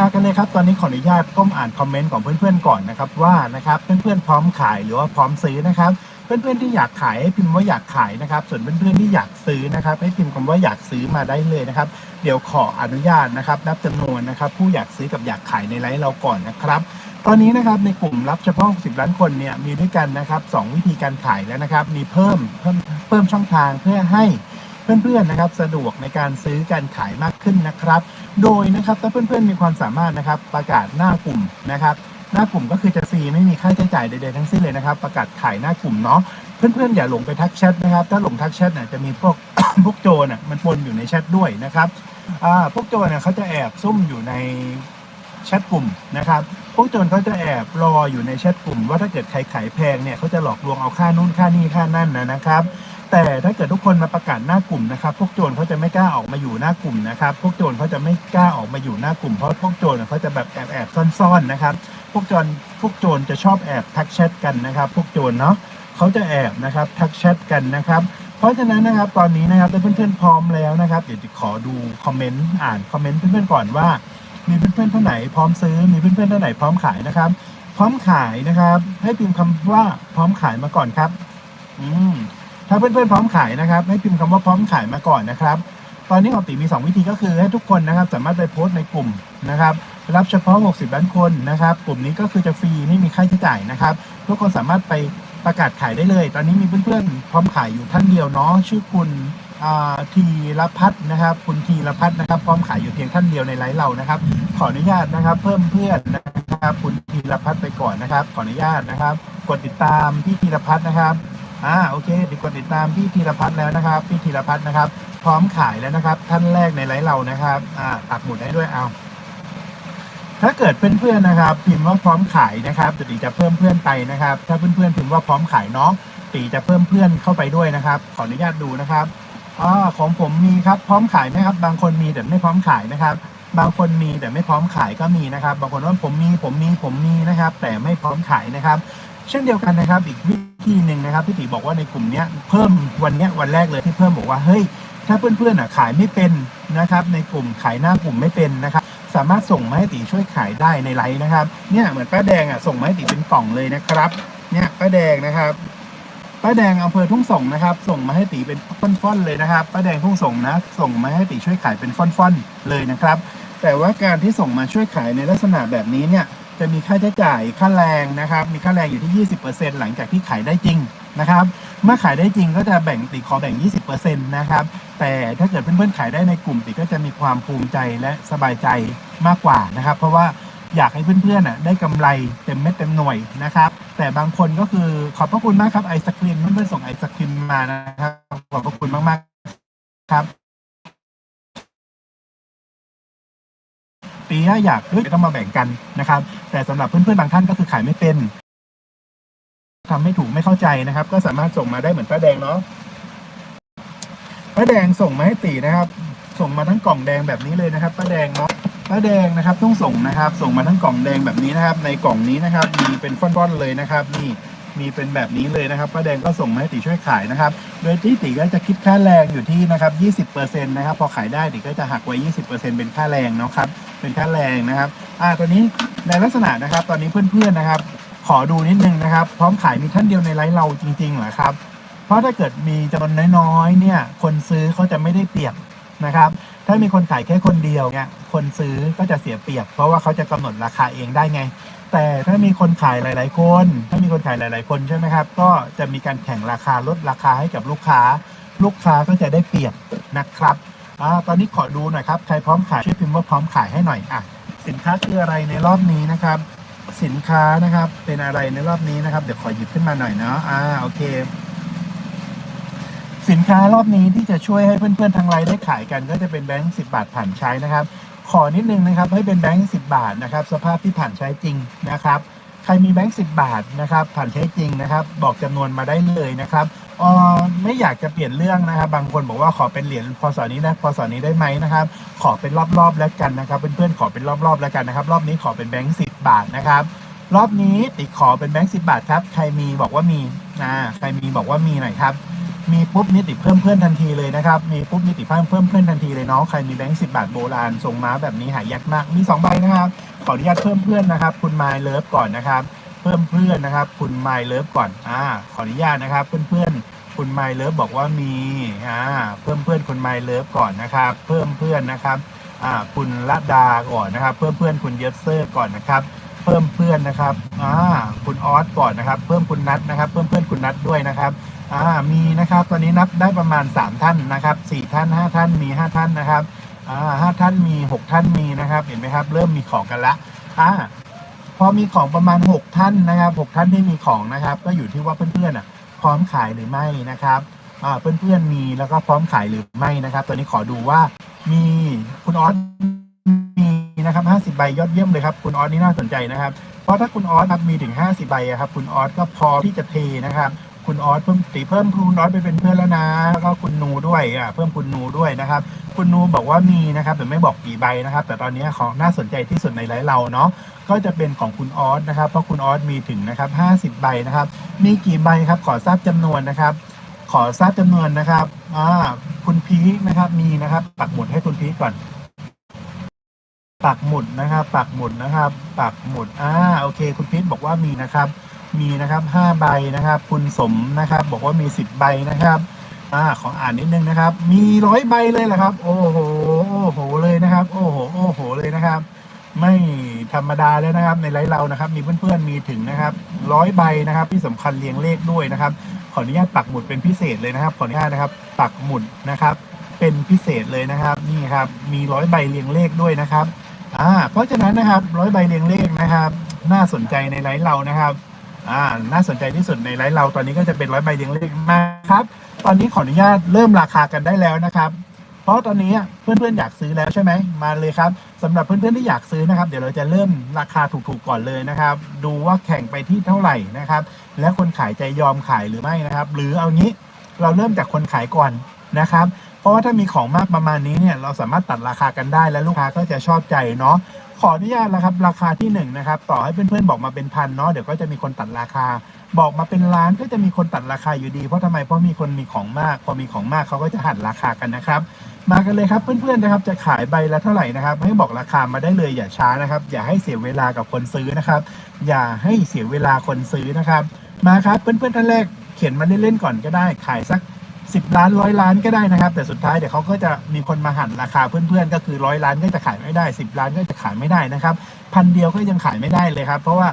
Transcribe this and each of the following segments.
มากันเลยครับ ตอนนี้ขออนุญาตก้มอ่านคอมเมนต์ของเพื่อนๆก่อนนะครับว่านะครับเพื่อนๆพร้อมขายหรือว่าพร้อมซื้อนะครับ เพื่อนๆที่อยากขายให้พิมพ์ว่าอยากขายนะครับ ส่วนเพื่อนๆที่อยากซื้อนะครับ ให้พิมพ์คำว่าอยากซื้อมาได้เลยนะครับ เดี๋ยวขออนุญาตนะครับนับจำนวนนะครับ ผู้อยากซื้อกับอยากขายในไลฟ์เราก่อนนะครับตอนนี้นะครับในกลุ่มรับเฉพาะ 60 ล้านคนเนี่ยมีด้วยกันนะครับสองวิธีการขายแล้วนะครับ มีเพิ่มเพิ่มเพิ่มช่องทางเพื่อให้เพื่อนๆนะครับ สะดวกในการซื้อการขายมากขึ้นนะครับ โดยนะครับถ้าเพื่อนๆมีความสามารถนะครับประกาศหน้ากลุ่มนะครับ หน้ากลุ่มก็คือจะฟรีไม่มีค่าใช้จ่ายใดๆทั้งสิ้นเลยนะครับ ประกาศขายหน้ากลุ่มเนาะเพื่อนๆอย่าหลงไปทักแชทนะครับ ถ้าหลงทักแชทเนี่ยจะมีพวก พวกโจรน่ะมันปนอยู่ในแชทด้วยนะครับอ่าพวกโจรเนี่ยเขาจะแอบซุ่มอยู่ในแชทกลุ่มนะครับ พวกโจรเขาจะแอบรออยู่ในแชทกลุ่ม ว่าถ้าเกิดใครขายแพงเนี่ยเขาจะหลอกลวงเอาค่านู่นค่านี่ค่านั่นนะนะครับ แต่ถ้าเกิดทุกคนมาประกาศหน้ากลุ่มนะครับ พวกโจรเขาจะไม่กล้าออกมาอยู่หน้ากลุ่มนะครับ พวกโจรเขาจะไม่กล้าออกมาอยู่หน้ากลุ่มเพราะพวกโจรเขาจะแบบแอบแอบๆซ่อนๆนะครับ พวกโจรพวกโจรจะชอบแอบทักแชทกันนะครับ พวกโจรเนาะเขาจะแอบนะครับทักแชทกันนะครับ เพราะฉะนั้นนะครับตอนนี้นะครับถ้าเพื่อนๆพร้อมแล้วนะครับเดี๋ยวจะขอดูคอมเมนต์อ่านคอมเมนต์เพื่อนๆก่อนว่า มีเพื่อนๆท่านไหนพร้อมซื้อมีเพื่อนๆท่านไหนพร้อมขายนะครับ พร้อมขายนะครับ ให้พิมพ์คำว่าพร้อมขายมาก่อนครับ อืม ถ้าเพื่อนๆพร้อมขายนะครับ ให้พิมพ์คำว่าพร้อมขายมาก่อนนะครับ ตอนนี้ของติมี 2 วิธีก็คือให้ทุกคนนะครับ สามารถไปโพสต์ในกลุ่มนะครับ รับเฉพาะ 60 ล้านคนนะครับ กลุ่มนี้ก็คือจะฟรีไม่มีค่าใช้จ่ายนะครับ ทุกคนสามารถไปประกาศขายได้เลย ตอนนี้มีเพื่อนๆพร้อมขายอยู่ท่านเดียวเนาะชื่อคุณทีรพัฒน์นะครับ คุณทีรพัฒน์นะครับพร้อมขายอยู่เพียงท่านเดียวในไลฟ์เรานะครับ ขออนุญาตนะครับ เพิ่มเพื่อนนะครับ คุณธีรพัฒน์ไปก่อนนะครับ ขออนุญาตนะครับ กดติดตามพี่ธีรพัฒน์นะครับ อ่าโอเคเดี๋ยวกดติดตามพี่ธีรพัฒน์แล้วนะครับ พี่ธีรพัฒน์นะครับ พร้อมขายแล้วนะครับ ท่านแรกในไลฟ์เรานะครับอ่าปักหมุดให้ด้วยเอา ถ้าเกิดเพื่อนๆนะครับ พิมพ์ว่าพร้อมขายนะครับตีจะเพิ่มเพื่อนไปนะครับ ถ้าเพื่อนๆพิมพ์ว่าพร้อมขายเนาะตีจะเพิ่มเพื่อนเข้าไปด้วยนะครับ ขออนุญาตดูนะครับอ่าของผมมีครับพร้อมขายไหมครับ บางคนมีแต่ไม่พร้อมขายนะครับ บางคนมีแต่ไม่พร้อมขายก็มีนะครับ บางคนว่าผมมีผมมีผมมีนะครับ แต่ไม่พร้อมขายนะครับ เช่นเดียวกันนะครับ อีกวิธีหนึ่งนะครับที่ตีบอกว่าในกลุ่มนี้เพิ่มวันนี้วันแรกเลยที่เพิ่มบอกว่าเฮ้ยถ้าเพื่อนๆอะขายไม่เป็นนะครับ ในกลุ่มขายหน้ากลุ่มไม่เป็นนะครับ สามารถส่งมาให้ตีช่วยขายได้ในไลน์นะครับ เนี่ยเหมือนป้าแดงอะส่งมาให้ตีเป็นกล่องเลยนะครับ เนี่ยป้าแดงนะครับป้าแดงอำเภอทุ่งส่งนะครับ ส่งมาให้ตีเป็นฟ่อนๆเลยนะครับป้าแดงทุ่งส่งนะ ส่งมาให้ตีช่วยขายเป็นฟ่อนๆเลยนะครับ แต่ว่าการที่ส่งมาช่วยขายในลักษณะแบบนี้เนี่ย จะมีค่าใช้จ่ายค่าแรงนะครับ มีค่าแรงอยู่ที่ 20%หลังจากที่ขายได้จริงนะครับ เมื่อขายได้จริงก็จะแบ่งติขอแบ่ง 20%นะครับ แต่ถ้าเกิดเพื่อนๆขายได้ในกลุ่มติก็จะมีความภูมิใจและสบายใจมากกว่านะครับ เพราะว่าอยากให้เพื่อนๆอะได้กำไรเต็มเม็ดเต็มหน่วยนะครับ แต่บางคนก็คือขอบพระคุณมากครับไอศครีมเพื่อนๆส่งไอศครีมมานะครับขอบพระคุณมากๆครับ ปีหน้าอยากเฮ้ยต้องมาแบ่งกันนะครับ แต่สำหรับเพื่อนๆบางท่านก็คือขายไม่เป็นทำไม่ถูกไม่เข้าใจนะครับ ก็สามารถส่งมาได้เหมือนป้าแดงเนาะป้าแดงส่งมาให้ตีนะครับ ส่งมาทั้งกล่องแดงแบบนี้เลยนะครับป้าแดงเนาะป้าแดงนะครับต้องส่งนะครับ ส่งมาทั้งกล่องแดงแบบนี้นะครับ ในกล่องนี้นะครับ มีเป็นฟ่อนๆเลยนะครับนี่ มีเป็นแบบนี้เลยนะครับป้าแดงก็ส่งมาให้ตีช่วยขายนะครับ โดยที่ตีก็จะคิดค่าแรงอยู่ที่นะครับ20%นะครับพอขายได้ตีก็จะหักไว้ 20%เป็นค่าแรงเนาะครับเป็นค่าแรงนะครับอ่าตัวนี้ในลักษณะนะครับ ตอนนี้เพื่อนๆนะครับ ขอดูนิดนึงนะครับ พร้อมขายมีท่านเดียวในไลฟ์เราจริงๆเหรอครับ เพราะถ้าเกิดมีจำนวนน้อยๆเนี่ยคนซื้อเขาจะไม่ได้เปรียบนะครับถ้ามีคนขายแค่คนเดียวเนี่ยคนซื้อก็จะเสียเปรียบ เพราะว่าเขาจะกำหนดราคาเองได้ไง แต่ถ้ามีคนขายหลาย ๆ คน ถ้ามีคนขายหลาย ๆ คนใช่ไหมครับ ก็จะมีการแข่งราคาลดราคาให้กับลูกค้า ลูกค้าก็จะได้เปรียบนะครับอ่าตอนนี้ขอดูหน่อยครับใครพร้อมขายช่วยพิมพ์ว่าพร้อมขายให้หน่อยอะสินค้าคืออะไรในรอบนี้นะครับ สินค้านะครับเป็นอะไรในรอบนี้นะครับ เดี๋ยวขอหยิบขึ้นมาหน่อยเนาะอ่าโอเค สินค้ารอบนี้ที่จะช่วยให้เพื่อนๆทางไลน์ได้ขายกัน ก็จะเป็นแบงค์สิบาทผ่านใช้นะครับ ขอนิดนึงนะครับให้เป็นแบงค์สิบาทนะครับ สภาพที่ผ่านใช้จริงนะครับ ใครมีแบงค์สิบาทนะครับ ผ่านใช้จริงนะครับ บอกจำนวนมาได้เลยนะครับเออไม่อยากจะเปลี่ยนเรื่องนะครับ บางคนบอกว่าขอเป็นเหรียญพศนี้นะพศนี้ได้ไหมนะครับ ขอเป็นรอบๆแล้วกันนะครับ เพื่อนๆขอเป็นรอบๆแล้วกันนะครับ รอบนี้ขอเป็นแบงค์สิบบาทนะครับ รอบนี้ติขอเป็นแบงค์สิบาทครับ ใครมีบอกว่ามีอ่าใครมีบอกว่ามีหน่อยครับ มีปุ๊บนิติเพิ่มเพื่อนทันทีเลยนะครับ มีปุ๊บนิติเพิ่มเพิ่มเพื่อนทันทีเลยเนาะใครมีแบงค์สิบาทโบราณทรงม้าแบบนี้หายากมาก มีสองใบนะครับ ขออนุญาตเพิ่มเพื่อนนะครับ คุณไมล์เลิฟก่อนนะครับ เพิ่มเพื่อนนะครับ คุณไมล์เลิฟก่อน อ่า ขออนุญาตนะครับ เพื่อนเพื่อนคุณไมล์เลิฟบอกว่ามี อ่า เพิ่มเพื่อนคุณไมล์เลิฟก่อนนะครับ เพิ่มเพื่อนนะครับ อ่า คุณละดาก่อนนะครับ เพิ่มเพื่อนคุณเยสเซอร์ก่อนนะครับเพิ่มเพื่อนนะครับ อ่า คุณออสก่อนนะครับ เพิ่มคุณนัทนะครับ เพิ่มเพื่อนคุณนัทด้วยนะครับ อ่ามีนะครับตอนนี้นับได้ประมาณ 3 ท่านนะครับ4ท่าน 5 ท่านมี 5 ท่านนะครับอ่าห้าท่านมี 6 ท่านมีนะครับ เห็นไหมครับ เริ่มมีของกันละอ่าพอมีของประมาณ 6 ท่านนะครับ 6 ท่านที่มีของนะครับ ก็อยู่ที่ว่าเพื่อนๆอะพร้อมขายหรือไม่นะครับอ่าเพื่อนๆมีแล้วก็พร้อมขายหรือไม่นะครับ ตอนนี้ขอดูว่ามีคุณออสมีนะครับ 50 ใบยอดเยี่ยมเลยครับ คุณออสนี่น่าสนใจนะครับ เพราะถ้าคุณออสมีถึง 50 ใบอะครับ คุณออสก็พอที่จะเทนะครับ คุณออสเพิ่มตีเพิ่มคุณออสไปเป็นเพื่อนแล้วนะแล้วก็คุณนูด้วยอะเพิ่มคุณนูด้วยนะครับ คุณนูบอกว่ามีนะครับแต่ไม่บอกกี่ใบนะครับ แต่ตอนนี้ของน่าสนใจที่สุดในไลฟ์เราเนาะก็จะเป็นของคุณออสนะครับ เพราะคุณออสมีถึงนะครับ 50 ใบนะครับ มีกี่ใบครับขอทราบจำนวนนะครับ ขอทราบจำนวนนะครับอ่าคุณพีคนะครับมีนะครับ ปักหมุดให้คุณพีคก่อนปักหมุดนะครับ ปักหมุดนะครับ ปักหมุดอ่าโอเค คุณพีคบอกว่ามีนะครับ มีนะครับห้าใบนะครับคุณสมนะครับ บอกว่ามีสิบใบนะครับอ่าขออ่านนิดนึงนะครับ มีร้อยใบเลยเหรอครับ โอ้โหโอ้โหเลยนะครับ โอ้โหโอ้โหเลยนะครับ ไม่ธรรมดาเลยนะครับ ในไลฟ์เรานะครับ มีเพื่อนๆมีถึงนะครับร้อยใบนะครับ ที่สำคัญเรียงเลขด้วยนะครับ ขออนุญาตปักหมุดเป็นพิเศษเลยนะครับ ขออนุญาตนะครับปักหมุดนะครับ เป็นพิเศษเลยนะครับ นี่ครับ มีร้อยใบเรียงเลขด้วยนะครับอ่าเพราะฉะนั้นนะครับร้อยใบเรียงเลขนะครับ น่าสนใจในไลฟ์เรานะครับ อ่าน่าสนใจที่สุดในไลฟ์เราตอนนี้ก็จะเป็นร้อยใบเรียงเลขมากครับ ตอนนี้ขออนุญาตเริ่มราคากันได้แล้วนะครับ เพราะตอนนี้เพื่อนๆอยากซื้อแล้วใช่ไหมมาเลยครับสำหรับเพื่อนๆที่อยากซื้อนะครับ เดี๋ยวเราจะเริ่มราคาถูกๆก่อนเลยนะครับ ดูว่าแข่งไปที่เท่าไหร่นะครับ และคนขายจะยอมขายหรือไม่นะครับ หรือเอางี้เราเริ่มจากคนขายก่อนนะครับ เพราะว่าถ้ามีของมากประมาณนี้เนี่ยเราสามารถตัดราคากันได้และลูกค้าก็จะชอบใจเนาะ ขออนุญาตนะครับ ราคาที่หนึ่งนะครับต่อให้เพื่อนๆบอกมาเป็นพันเนาะเดี๋ยวก็จะมีคนตัดราคา บอกมาเป็นล้านก็จะมีคนตัดราคาอยู่ดี เพราะทำไมเพราะมีคนมีของมาก พอมีของมากเขาก็จะหันราคากันนะครับมากันเลยครับเพื่อนๆนะครับจะขายใบละเท่าไหร่นะครับ ให้บอกราคามาได้เลยอย่าช้านะครับ อย่าให้เสียเวลากับคนซื้อนะครับ อย่าให้เสียเวลาคนซื้อนะครับ มาครับเพื่อนๆท่านแรกเขียนมาเล่นๆก่อนก็ได้ขายสัก 10 ล้านร้อยล้านก็ได้นะครับ แต่สุดท้ายเดี๋ยวเขาก็จะมีคนมาหั่นราคาเพื่อนๆ ก็คือร้อยล้านก็จะขายไม่ได้ 10 ล้านก็จะขายไม่ได้นะครับพันเดียวก็ยังขายไม่ได้เลยครับ เพราะว่า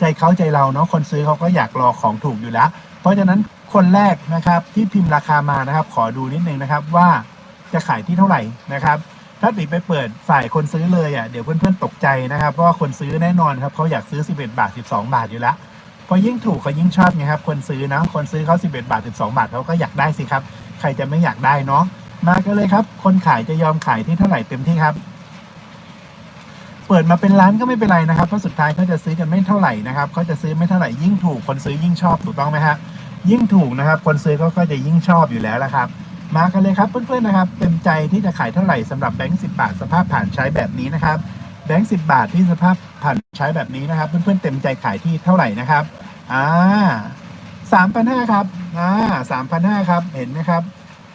ใจเขาใจเราเนาะคนซื้อเขาก็อยากรอของถูกอยู่แล้ว เพราะฉะนั้นคนแรกนะครับที่พิมพ์ราคามานะครับ ขอดูนิดนึงนะครับว่าจะขายที่เท่าไหร่นะครับถ้าติไปเปิดฝ่ายคนซื้อเลยอะเดี๋ยวเพื่อนๆตกใจนะครับเพราะว่าคนซื้อแน่นอนครับเขาอยากซื้อ 11 บาท 12 บาทอยู่แล้ว พอยิ่งถูกเขายิ่งชอบไงครับคนซื้อนะคนซื้อเขา11 บาท 12 บาทเขาก็อยากได้สิครับ ใครจะไม่อยากได้เนาะมากันเลยครับ คนขายจะยอมขายที่เท่าไหร่เต็มที่ครับ เปิดมาเป็นร้านก็ไม่เป็นไรนะครับเพราะสุดท้ายเขาจะซื้อกันไม่เท่าไหร่นะครับเขาจะซื้อไม่เท่าไหร่ยิ่งถูกคนซื้อยิ่งชอบถูกต้องไหมฮะยิ่งถูกนะครับ คนซื้อเขาก็จะยิ่งชอบอยู่แล้วละครับ มากันเลยครับเพื่อนๆนะครับ เต็มใจที่จะขายเท่าไหร่สำหรับแบงค์สิบาทสภาพผ่านใช้แบบนี้นะครับ แบงค์สิบาทที่สภาพผ่านใช้แบบนี้นะครับ เพื่อนๆเต็มใจขายที่เท่าไหร่นะครับอ่าสามพันห้าครับอ่าสามพันห้าครับเห็นไหมครับ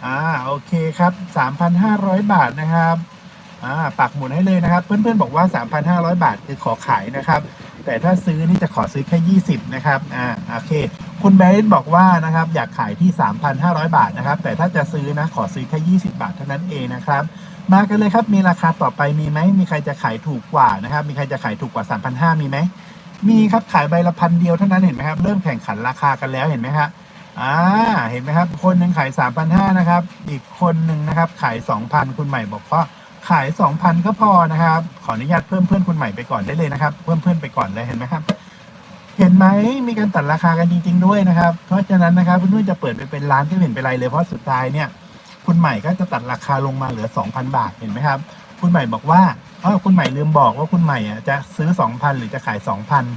อ่าโอเคครับสามพันห้าร้อยบาทนะครับอ่าปักหมุดให้เลยนะครับ เพื่อนๆบอกว่าสามพันห้าร้อยบาทคือขอขายนะครับ แต่ถ้าซื้อนี่จะขอซื้อแค่20นะครับอ่าโอเค คุณแบริสบอกว่านะครับอยากขายที่3,500บาทนะครับ แต่ถ้าจะซื้อนะขอซื้อแค่20บาทเท่านั้นเองนะครับ มากันเลยครับ มีราคาต่อไปมีไหม มีใครจะขายถูกกว่านะครับ มีใครจะขายถูกกว่า 3,500 มีไหม มีครับ ขายใบละพันเดียวเท่านั้นเห็นไหมครับ เริ่มแข่งขันราคากันแล้วเห็นไหมครับอ่า เห็นไหมครับ คนหนึ่งขาย 3,500 นะครับ อีกคนหนึ่งนะครับ ขาย 2,000 คุณใหม่บอกว่าขาย 2,000 ก็พอนะครับ ขออนุญาตเพิ่มเพื่อนคุณใหม่ไปก่อนได้เลยนะครับ เพิ่มเพื่อนไปก่อนเลยเห็นไหมครับ เห็นไหมมีการตัดราคากันจริง ๆ ด้วยนะครับ เพราะฉะนั้นนะครับเพื่อนๆจะเปิดไปเป็นร้านก็เห็นเป็นไรเลย เพราะสุดท้ายเนี่ย คุณใหม่ก็จะตัดราคาลงมาเหลือ 2,000 บาทเห็นไหมครับ คุณใหม่บอกว่าเออคุณใหม่ลืมบอกว่าคุณใหม่อะจะซื้อ 2,000 หรือจะขาย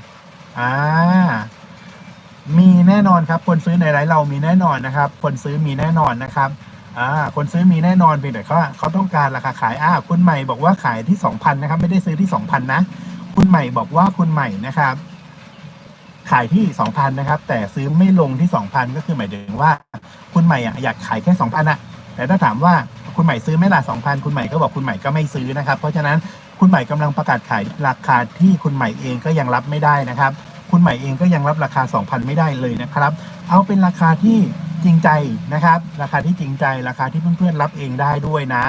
2,000อ่ามีแน่นอนครับ คนซื้อในไลฟ์เรามีแน่นอนนะครับ คนซื้อมีแน่นอนนะครับอ่าคนซื้อมีแน่นอนเพียงแต่เขาเขาต้องการราคาขายอ่าคุณใหม่บอกว่าขายที่ 2,000นะครับ ไม่ได้ซื้อที่ 2,000 นะ คุณใหม่บอกว่าคุณใหม่นะครับขายที่ 2,000 นะครับ แต่ซื้อไม่ลงที่ 2,000 ก็คือหมายถึงว่า คุณใหม่อยากขายแค่ 2,000อะ แต่ถ้าถามว่าคุณใหม่ซื้อไหม่ละ2,000คุณใหม่ก็บอกคุณใหม่ก็ไม่ซื้อนะครับ เพราะฉะนั้นคุณใหม่กำลังประกาศขายราคาที่คุณใหม่เองก็ยังรับไม่ได้นะครับ คุณใหม่เองก็ยังรับราคา 2,000 ไม่ได้เลยนะครับ เอาเป็นราคาที่จริงใจนะครับ ราคาที่จริงใจราคาที่เพื่อนๆรับเองได้ด้วยนะ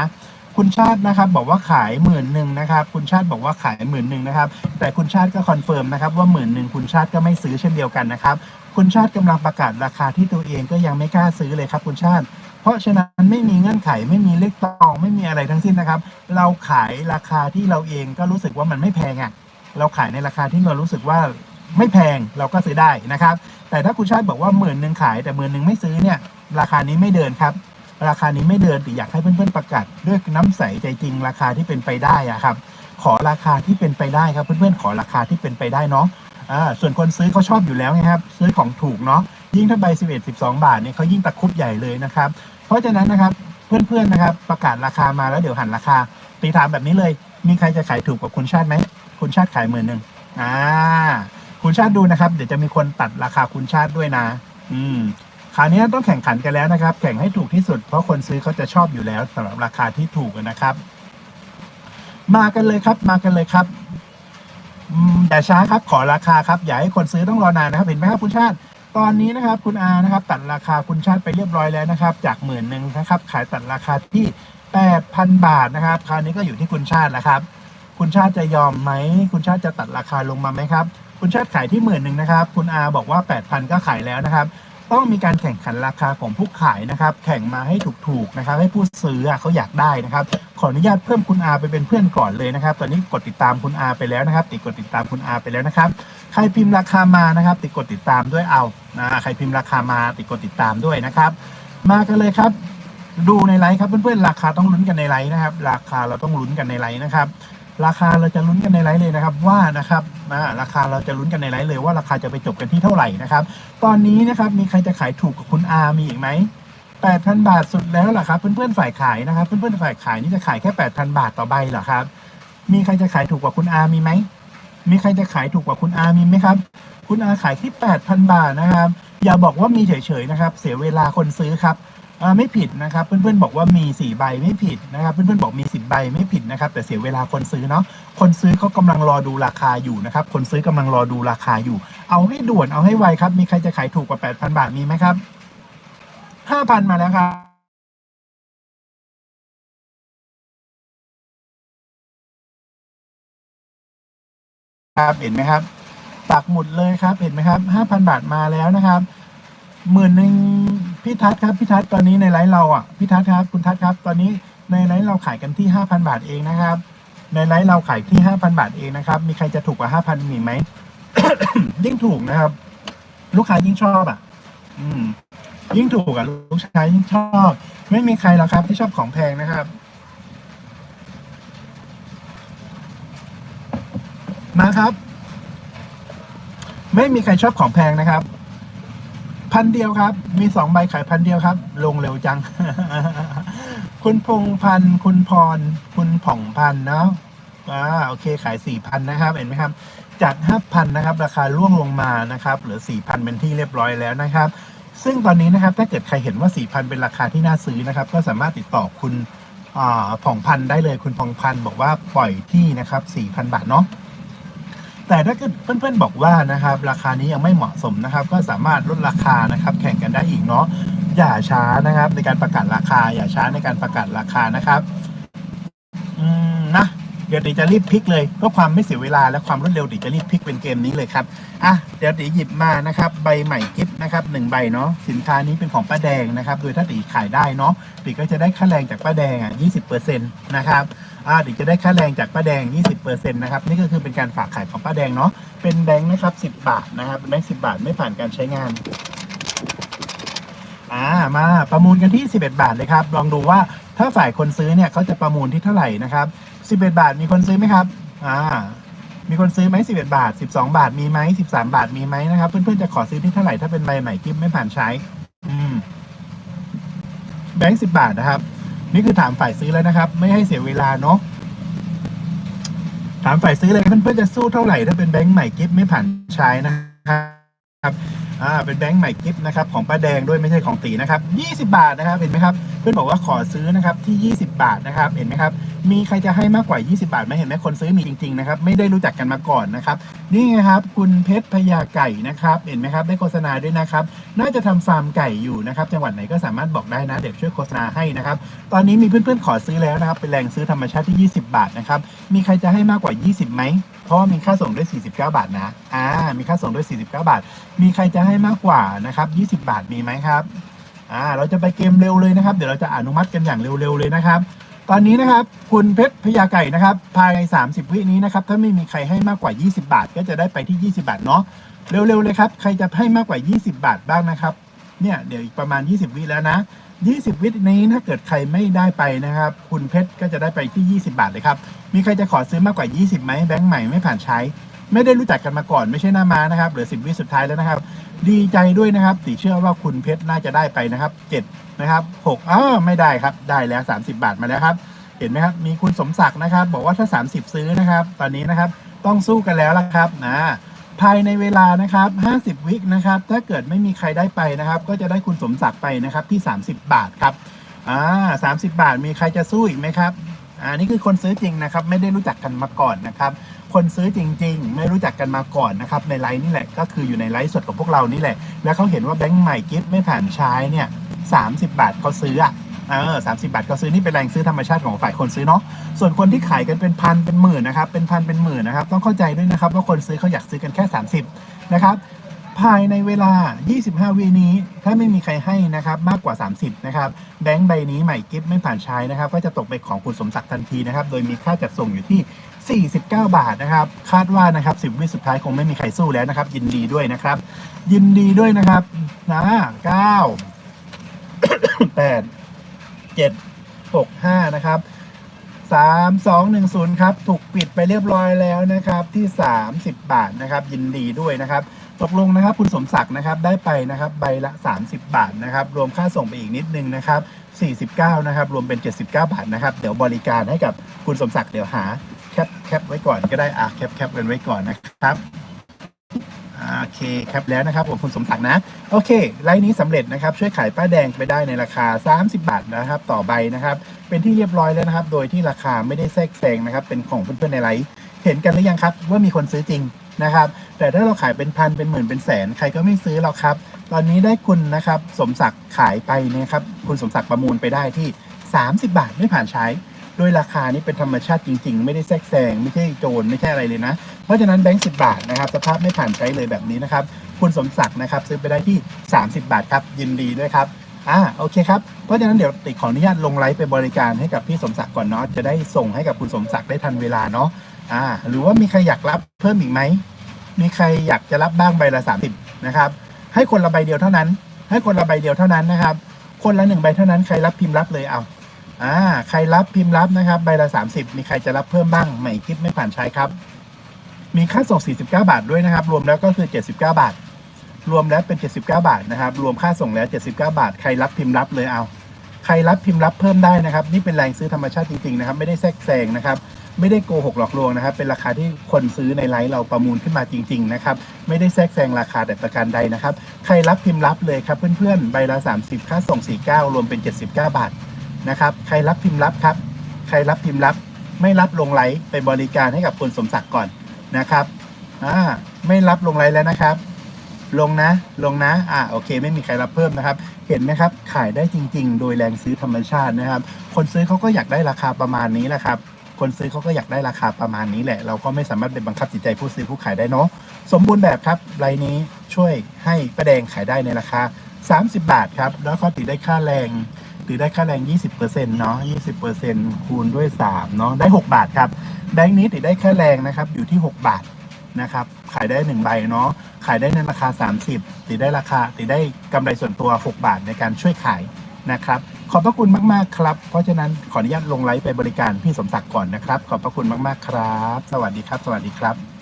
คุณชาตินะครับบอกว่าขายหมื่นหนึ่งนะครับ คุณชาติบอกว่าขายหมื่นหนึ่งนะครับ แต่คุณชาติก็คอนเฟิร์มนะครับว่าหมื่นหนึ่งคุณชาติก็ไม่ซื้อเช่นเดียวกันนะครับ คุณชาติกำลังประกาศราคาที่ตัวเองก็ยังไม่กล้าซื้อเลยครับ คุณชาติ เพราะฉะนั้นไม่มีเงื่อนไขไม่มีเลขตองไม่มีอะไรทั้งสิ้นนะครับ เราขายราคาที่เราเองก็รู้สึกว่ามันไม่แพงอะ่ะเราขายในราคาที่เรารู้สึกว่าไม่แพงเราก็ซื้อได้นะครับ แต่ถ้าคุณชาติบอกว่าหมื่นหนึ่งขายแต่หมื่นหนึ่งไม่ซื้อเนี่ย ราคานี้ไม่เดินครับ ราคานี้ไม่เดินแต่อยากให้เพื่อนๆประกาศด้วยน้ำใสใจจริง ราคาที่เป็นไปได้อะครับ ขอราคาที่เป็นไปได้ครับเพื่อนๆขอราคาที่เป็นไปได้เนาะอ่าส่วนคนซื้อเขาชอบอยู่แล้วไงครับ ซื้อของถูกเนาะ ยิ่งถ้าใบ 11 12 บาทเนี่ยเขายิ่งตะคุบใหญ่เลยนะครับ เพราะฉะนั้นนะครับเพื่อนๆนะครับ ประกาศราคามาแล้วเดี๋ยวหันราคาตีถามแบบนี้เลย มีใครจะขายถูกกว่าคุณชาติไหมคุณชาติขายหมื่นหนึ่งอ่าคุณชาติดูนะครับ เดี๋ยวจะมีคนตัดราคาคุณชาติด้วยนะ อืมคราวนี้ต้องแข่งขันกันแล้วนะครับ แข่งให้ถูกที่สุดเพราะคนซื้อเขาจะชอบอยู่แล้วสำหรับราคาที่ถูกนะครับ มากันเลยครับ มากันเลยครับอย่าช้าครับขอราคาครับอย่าให้คนซื้อต้องรอนานนะครับ เห็นไหมครับคุณชาติ ตอนนี้นะครับคุณอานะครับตัดราคาคุณชาติไปเรียบร้อยแล้วนะครับ จากหมื่นหนึ่งนะครับขายตัดราคาที่แปดพันบาทนะครับ คราวนี้ก็อยู่ที่คุณชาติแล้วครับ คุณชาติจะยอมไหมคุณชาติจะตัดราคาลงมาไหมครับ คุณชาติขายที่หมื่นหนึ่งนะครับ คุณอาบอกว่าแปดพันก็ขายแล้วนะครับ ต้องมีการแข่งขันราคาของผู้ขายนะครับ แข่งมาให้ถูกๆนะครับ ให้ผู้ซื้อเขาอยากได้นะครับ ขออนุญาตเพิ่มคุณอาไปเป็นเพื่อนก่อนเลยนะครับ ตอนนี้กดติดตามคุณอาไปแล้วนะครับ ติดกดติดตามคุณอาไปแล้วนะครับ ใครพิมพ์ราคามานะครับ ติดกดติดตามด้วยเอานะใครพิมพ์ราคามาติดกดติดตามด้วยนะครับ มากันเลยครับดูในไลฟ์ครับเพื่อนๆราคาต้องลุ้นกันในไลฟ์นะครับ ราคาเราต้องลุ้นกันในไลฟ์นะครับ ราคาเราจะลุ้นกันในไลฟ์เลยนะครับว่านะครับอ่าราคาเราจะลุ้นกันในไลฟ์เลยว่าราคาจะไปจบกันที่เท่าไหร่นะครับ ตอนนี้นะครับมีใครจะขายถูกกับคุณอามีอีกไหม8,000 บาทสุดแล้วเหรอครับ เพื่อนๆฝ่ายขายนะครับ เพื่อนๆฝ่ายขายนี่จะขายแค่ 8,000 บาทต่อใบเหรอครับ มีใครจะขายถูกกว่าคุณอามีไหมมีใครจะขายถูกกว่าคุณอามีไหมครับ คุณอาขายที่ 8,000 บาทนะครับ อย่าบอกว่ามีเฉยๆนะครับ เสียเวลาคนซื้อครับ อ่าไม่ผิดนะครับ เพื่อนๆบอกว่ามี4ใบไม่ผิดนะครับ เพื่อนๆบอกมี10ใบไม่ผิดนะครับ แต่เสียเวลาคนซื้อเนาะคนซื้อเขากำลังรอดูราคาอยู่นะครับ คนซื้อกำลังรอดูราคาอยู่ เอาให้ด่วนเอาให้ไวครับ มีใครจะขายถูกกว่า8,000บาทมีไหมครับ5,000มาแล้วครับครับเห็นไหมครับปักหมุดเลยครับเห็นไหมครับห้าพันบาทมาแล้วนะครับหมื่นหนึ่ง พี่ทัศครับพี่ทัศตอนนี้ในไลฟ์เราอะพี่ทัศครับคุณทัศครับ ตอนนี้ในไลฟ์เราขายกันที่ห้าพันบาทเองนะครับ ในไลฟ์เราขายที่ห้าพันบาทเองนะครับ มีใครจะถูกกว่าห้าพันมีไหมยิ่งถูกนะครับ ลูกค้ายิ่งชอบอะ อืม ยิ่งถูกอะลูกค้ายิ่งชอบ ไม่มีใครหรอกครับที่ชอบของแพงนะครับ มาครับ ไม่มีใครชอบของแพงนะครับ พันเดียวครับ มีสองใบขายพันเดียวครับ ลงเร็วจัง คุณพงพันคุณพร คุณผ่องพันเนาะอ่าโอเคขายสี่พันนะครับ เห็นไหมครับ จากห้าพันนะครับ ราคาร่วงลงมานะครับเหลือสี่พันเป็นที่เรียบร้อยแล้วนะครับ ซึ่งตอนนี้นะครับ ถ้าเกิดใครเห็นว่าสี่พันเป็นราคาที่น่าซื้อนะครับ ก็สามารถติดต่อคุณอ่าผ่องพันได้เลยคุณผ่องพันบอกว่าปล่อยที่นะครับสี่พันบาทเนาะ แต่ถ้าเกิดเพื่อนๆบอกว่านะครับ ราคานี้ยังไม่เหมาะสมนะครับ ก็สามารถลดราคานะครับ แข่งกันได้อีกเนาะอย่าช้านะครับ ในการประกาศราคา อย่าช้าในการประกาศราคานะครับอืมนะเดี๋ยวตีจะรีบพลิกเลยเพื่อความไม่เสียเวลาและความรวดเร็วตีจะรีบพลิกเป็นเกมนี้เลยครับอะเดี๋ยวตีหยิบมานะครับใบใหม่กิฟต์นะครับหนึ่งใบเนาะสินค้านี้เป็นของป้าแดงนะครับโดยถ้าตีขายได้เนาะตีก็จะได้ค่าแรงจากป้าแดงอะยี่สิบเปอร์เซ็นต์นะครับ อ่าเดี๋ยวจะได้ค่าแรงจากป้าแดง 20%นะครับนี่ก็คือเป็นการฝากขายของป้าแดงเนาะเป็นแบงค์นะครับ 10 บาทนะครับเป็นแบงค์10 บาทไม่ผ่านการใช้งานอ่ามาประมูลกันที่ 11 บาทเลยครับ ลองดูว่าถ้าฝ่ายคนซื้อเนี่ยเขาจะประมูลที่เท่าไหร่นะครับ 11 บาทมีคนซื้อไหมครับอ่ามีคนซื้อไหม11 บาท 12 บาทมีไหม13 บาทมีไหมนะครับเพื่อนๆจะขอซื้อที่เท่าไหร่ถ้าเป็นใบใหม่กิฟไม่ผ่านใช้ อืมแบงค์10 บาทนะครับ นี่คือถามฝ่ายซื้อแล้วนะครับ ไม่ให้เสียเวลาเนาะถามฝ่ายซื้อเลยเพื่อนๆจะสู้เท่าไหร่ถ้าเป็นแบงค์ใหม่กิฟต์ไม่ผ่านใช้นะครับครับอ่าเป็นแบงค์ใหม่กิฟต์นะครับของป้าแดงด้วยไม่ใช่ของตีนะครับ 20 บาทนะครับเห็นไหมครับ เพื่อนบอกว่าขอซื้อนะครับที่ 20 บาทนะครับเห็นไหมครับมีใครจะให้มากกว่า 20 บาทไหมเห็นไหมคนซื้อมีจริงๆนะครับไม่ได้รู้จักกันมาก่อนนะครับนี่ไงครับคุณเพชรพญาไก่นะครับเห็นไหมครับได้โฆษณาด้วยนะครับน่าจะทำฟาร์มไก่อยู่นะครับจังหวัดไหนก็สามารถบอกได้นะเดี๋ยวช่วยโฆษณาให้นะครับตอนนี้มีเพื่อนๆขอซื้อแล้วนะครับเป็นแรงซื้อธรรมชาติที่ 20 บาทนะครับมีใครจะให้มากกว่า 20ไหมเพราะว่ามีค่าส่งด้วย 49 บาทนะอ่ามีค่าส่งด้วย 49 บาท มีใครจะให้มากกว่านะครับ20 บาทมีไหมครับ อ่าเราจะไปเกมเร็วเลยนะครับ เดี๋ยวเราจะอนุมัติกันอย่างเร็วๆเลยนะครับ ตอนนี้นะครับคุณเพชรพยาไก่นะครับ ภายใน 30 วินี้นะครับถ้าไม่มีใครให้มากกว่า 20 บาท ก็จะได้ไปที่ 20 บาทเนาะเร็วๆเลยครับใครจะให้มากกว่า 20 บาทบ้างนะครับเนี่ยเดี๋ยวอีกประมาณ 20 วิแล้วนะ 20 วินี้ถ้าเกิดใครไม่ได้ไปนะครับ คุณเพชรก็จะได้ไปที่ 20 บาทเลยครับ มีใครจะขอซื้อมากกว่า 20ไหมแบงค์ใหม่ไม่ผ่านใช้ ไม่ได้รู้จักกันมาก่อนไม่ใช่หน้ามานะครับเหลือ 10 วิสุดท้ายแล้วนะครับ ดีใจด้วยนะครับติเชื่อว่าคุณเพชรน่าจะได้ไปนะครับ7นะครับ6อ้าไม่ได้ครับได้แล้ว 30 บาทมาแล้วครับ เห็นไหมครับมีคุณสมศักดิ์นะครับ บอกว่าถ้า 30 ซื้อนะครับ ตอนนี้นะครับต้องสู้กันแล้วละครับนะภายในเวลานะครับ 50 วินะครับ ถ้าเกิดไม่มีใครได้ไปนะครับ ก็จะได้คุณสมศักดิ์ไปนะครับที่ 30 บาทครับอ่า30บาทมีใครจะสู้อีกไหมครับอ่านี่คือคนซื้อจริงนะครับ ไม่ได้รู้จักกันมาก่อนนะครับ คนซื้อจริง ๆ ไม่รู้จักกันมาก่อนนะครับในไลฟ์นี่แหละก็คืออยู่ในไลฟ์สดของพวกเรานี่แหละ แล้วเขาเห็นว่าแบงค์ใหม่กิฟต์ไม่ผ่านใช้เนี่ย30บาทเขาซื้ออะเออสามสิบาทเขาซื้อนี่เป็นแรงซื้อธรรมชาติของฝ่ายคนซื้อเนาะส่วนคนที่ขายกันเป็นพันเป็นหมื่นนะครับเป็นพันเป็นหมื่นนะครับต้องเข้าใจด้วยนะครับว่าคนซื้อเขาอยากซื้อกันแค่ 30นะครับภายในเวลา 25 วินี้ ถ้าไม่มีใครให้นะครับ มากกว่า 30 นะครับ แบงค์ใบนี้ใหม่กิฟต์ไม่ผ่านใช้นะครับ ก็จะตกไปของคุณสมศักดิ์ทันทีนะครับ โดยมีค่าจัดส่งอยู่ที่ 49 บาทนะครับ คาดว่านะครับ 10 วิสุดท้ายคงไม่มีใครสู้แล้วนะครับ ยินดีด้วยนะครับ ยินดีด้วยนะครับนะ9 8 7 6 5 นะครับ3 2 1 0 ครับ ถูกปิดไปเรียบร้อยแล้วนะครับ ที่ 30 บาทนะครับ ยินดีด้วยนะครับ ตกลงนะครับ คุณสมศักดิ์นะครับ ได้ไปนะครับ ใบละ 30 บาทนะครับ รวมค่าส่งไปอีกนิดนึงนะครับ 49 นะครับ รวมเป็น 79 บาทนะครับ เดี๋ยวบริการให้กับคุณสมศักดิ์เดี๋ยวหา ปแคปไว้ก่อนก็ได้อะแคปแคปกันไว้ก่อนนะครับโอเคแคปแล้วนะครับผมคุณสมศักดิ์นะ โอเค ไลน์นี้สำเร็จนะครับ ช่วยขายป้าแดงไปได้ในราคา 30 บาทนะครับ ต่อใบนะครับ เป็นที่เรียบร้อยแล้วนะครับ โดยที่ราคาไม่ได้แทรกแซงนะครับ เป็นของเพื่อนๆในไลน์เห็นกันหรือยังครับ ว่ามีคนซื้อจริงนะครับ แต่ถ้าเราขายเป็นพันเป็นหมื่นเป็นแสน ใครก็ไม่ซื้อหรอกครับ ตอนนี้ได้คุณนะครับ สมศักดิ์ขายไปนะครับ คุณสมศักดิ์ประมูลไปได้ที่ 30 บาทไม่ผ่านใช้ โดยราคานี้เป็นธรรมชาติจริง ๆ ไม่ได้แทรกแซงไม่ใช่โจรไม่ใช่อะไรเลยนะ เพราะฉะนั้นแบงค์สิบาทนะครับสภาพไม่ผ่านใช้เลยแบบนี้นะครับ คุณสมศักดิ์นะครับซื้อไปได้ที่ 30 บาทครับยินดีด้วยครับอ่าโอเคครับเพราะฉะนั้นเดี๋ยวติขออนุญาตลงไลฟ์ไปบริการให้กับพี่สมศักดิ์ก่อนเนาะจะได้ส่งให้กับคุณสมศักดิ์ได้ทันเวลาเนาะอ่าหรือว่ามีใครอยากรับเพิ่มอีกไหมมีใครอยากจะรับบ้างใบละ30นะครับให้คนละใบเดียวเท่านั้น ให้คนละใบเดียวเท่านั้นนะครับ คนละหนึ่งใบเท่านั้นใครรับพิมพ์รับเลยเอา อ่าใครรับพิมพ์รับนะครับใบละ 30 มีใครจะรับเพิ่มบ้างใหม่คิดไม่ผ่านใช้ครับ มีค่าส่ง 49 บาทด้วยนะครับ รวมแล้วก็คือ 79 บาท รวมแล้วเป็น 79 บาทนะครับ รวมค่าส่งแล้ว 79 บาท ใครรับพิมพ์รับเลยเอา ใครรับพิมพ์รับเพิ่มได้นะครับ นี่เป็นแรงซื้อธรรมชาติจริงๆนะครับ ไม่ได้แทรกแซงนะครับ ไม่ได้โกหกหลอกลวงนะครับ เป็นราคาที่คนซื้อในไลฟ์เราประมูลขึ้นมาจริง ๆ นะครับ ไม่ได้แทรกแซงราคาแต่ประการใดนะครับ ใครรับพิมพ์รับเลยครับเพื่อนๆ ใบละ 30 ค่าส่ง 49 รวมเป็น 79 บาท นะครับ ใครรับพิมพ์รับครับ ใครรับพิมพ์รับ ไม่รับลงไลฟ์ไปบริการให้กับคุณสมศักดิ์ก่อนนะครับอ่าไม่รับลงไลฟ์แล้วนะครับ ลงนะ ลงนะอ่าโอเค ไม่มีใครรับเพิ่มนะครับ เห็นไหมครับ ขายได้จริง ๆ โดยแรงซื้อธรรมชาตินะครับ คนซื้อเขาก็อยากได้ราคาประมาณนี้แหละครับคนซื้อเขาก็อยากได้ราคาประมาณนี้แหละ เราก็ไม่สามารถไปบังคับจิตใจผู้ซื้อผู้ขายได้เนาะสมบูรณ์แบบครับรายนี้ช่วยให้ป้าแดงขายได้ในราคา 30 บาทครับ แล้วก็ติดได้ค่าแรง ติดได้ค่าแรง 20%เนาะ20%คูณด้วย 3 เนาะได้ 6 บาทครับแบงค์นี้ติดได้ค่าแรงนะครับอยู่ที่ 6 บาทนะครับขายได้ 1 ใบเนาะขายได้ในราคา 30ติดได้ราคาติดได้กำไรส่วนตัว 6 บาทในการช่วยขายนะครับขอบพระคุณมาก ๆ ครับ เพราะฉะนั้นขออนุญาตลงไลฟ์ไปบริการพี่สมศักดิ์ก่อนนะครับ ขอบพระคุณมาก ๆ ครับ สวัสดีครับ สวัสดีครับ